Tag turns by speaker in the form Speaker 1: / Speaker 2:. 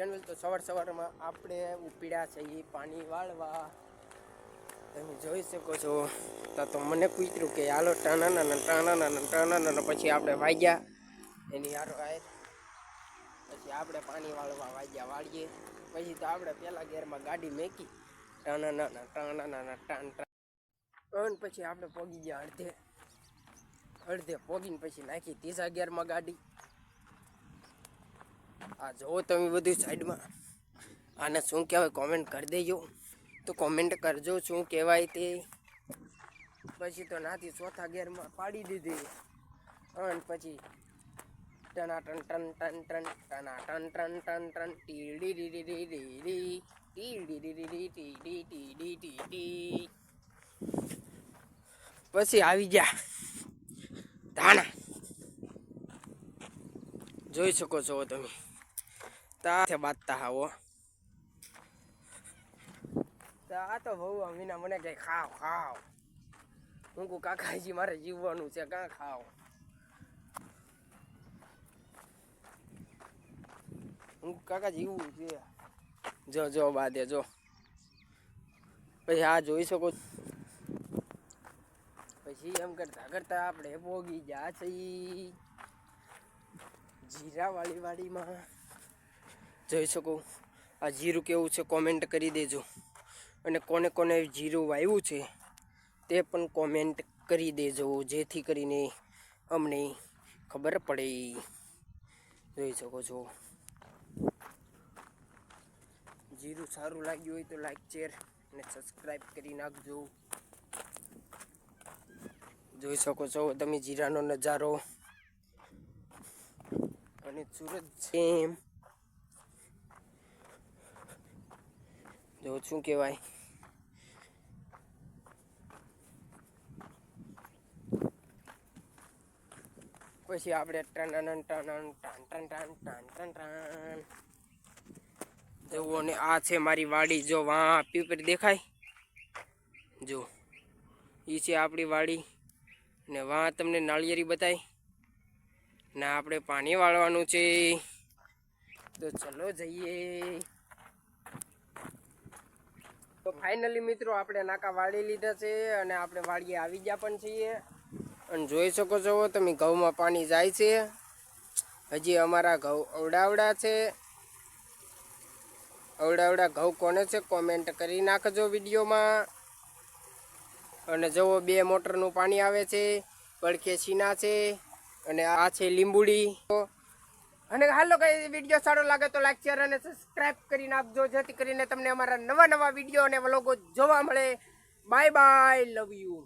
Speaker 1: સવાર સવારમાં આપણે ઉપડ્યા છીએ પાણી વાળવા. તમે જોઈ શકો છો. તો તો મને પૂછ્યું કે હાલો ટાણા ટાણા ટાણા પછી આપણે વાગ્યા. એની હારો આય પછી આપણે પાણી વાળવા વાગ્યા વાળીએ. પછી તો આપણે પહેલા ગેરમાં ગાડી મેકી. ટાણા નાના ટાણા નાના ટાણ ટાણ. પછી આપણે પોગી ગયા અડધે. અડધે પોગીને પછી નાખી. ત્રીજા ગેરમાં ગાડી. આ જોવો તમે બધું સાઈડમાં. આને શું કહેવાય કોમેન્ટ કરી દેજો. તો કોમેન્ટ કરજો શું કહેવાય તે. પછી તો નાથી ચોથા ગેરમાં પાડી દીધી. અને પછી ટના ટન ટન ટન ટન ટના ટન ટન ટન ટન ટીડી ડી ડી ડી ટીડી ડી ડી ડી ટી ડી ટી ડી ટી ટી પછી આવી ગયા ધાણા. જોઈ શકો છો તમે. તાથે બાતતા હાવો તો આ તો બહુ અમીના મને કે ખાવ ખાવ હું કહું કાકાજી મારે જીવવાનું છે કાં ખાવ હું કાકા જીવવું છે જો જો બાદે જો પછી આ જોઈ શકો પછી એમ કરતા કરતા આપણે ભોગી ગયા છે જીરા વાળી વાડીમાં જોઈ શકો. આ જીરું કેવું છે કોમેન્ટ કરી દેજો. અને કોને કોને જીરું વાવ્યું છે તે પણ કોમેન્ટ કરી દેજો, જેથી કરીને અમને ખબર પડે. જોઈ શકો છો. જીરું સારું લાગ્યું હોય તો લાઈક શેર અને સબસ્ક્રાઈબ કરી નાખજો. જોઈ શકો છો, તમે જીરાનો નજારો. અને સુરત છે જો શું કહેવાય પછી આપણે ટન ટન ટન ટન ટન ટન ટન ટન જુઓ ને આ છે મારી વાડી જો વાં પીપર દેખાય જો એ છે આપણી વાડી ને વાં તમને નાળિયેરી બતાય ને આપણે પાણી વાળવાનું છે તો ચલો જઈએ તો ફાઇનલી મિત્રો આપણે નાકા વાળી લીધા છે અને આપણે વાડીએ આવી ગયા પણ છીએ. અને જોઈ શકો છો, તમે ઘઉંમાં પાણી જાય છે. હજી અમારા ઘઉં અવડાવડા છે. અવડાવડા ઘઉં કોને છે કોમેન્ટ કરી નાખજો વિડીયોમાં. અને જુઓ, બે મોટરનું પાણી આવે છે પડખે છીના છે અને આ છે લીંબુડી. અને હાલો કઈ વીડિયો સારો લાગે તો લાઈક શેર અને સબસ્ક્રાઈબ કરીને આપજો, જેથી કરીને તમને અમારા નવા નવા વીડિયો અને વ્લોગો જોવા મળે. Bye bye love you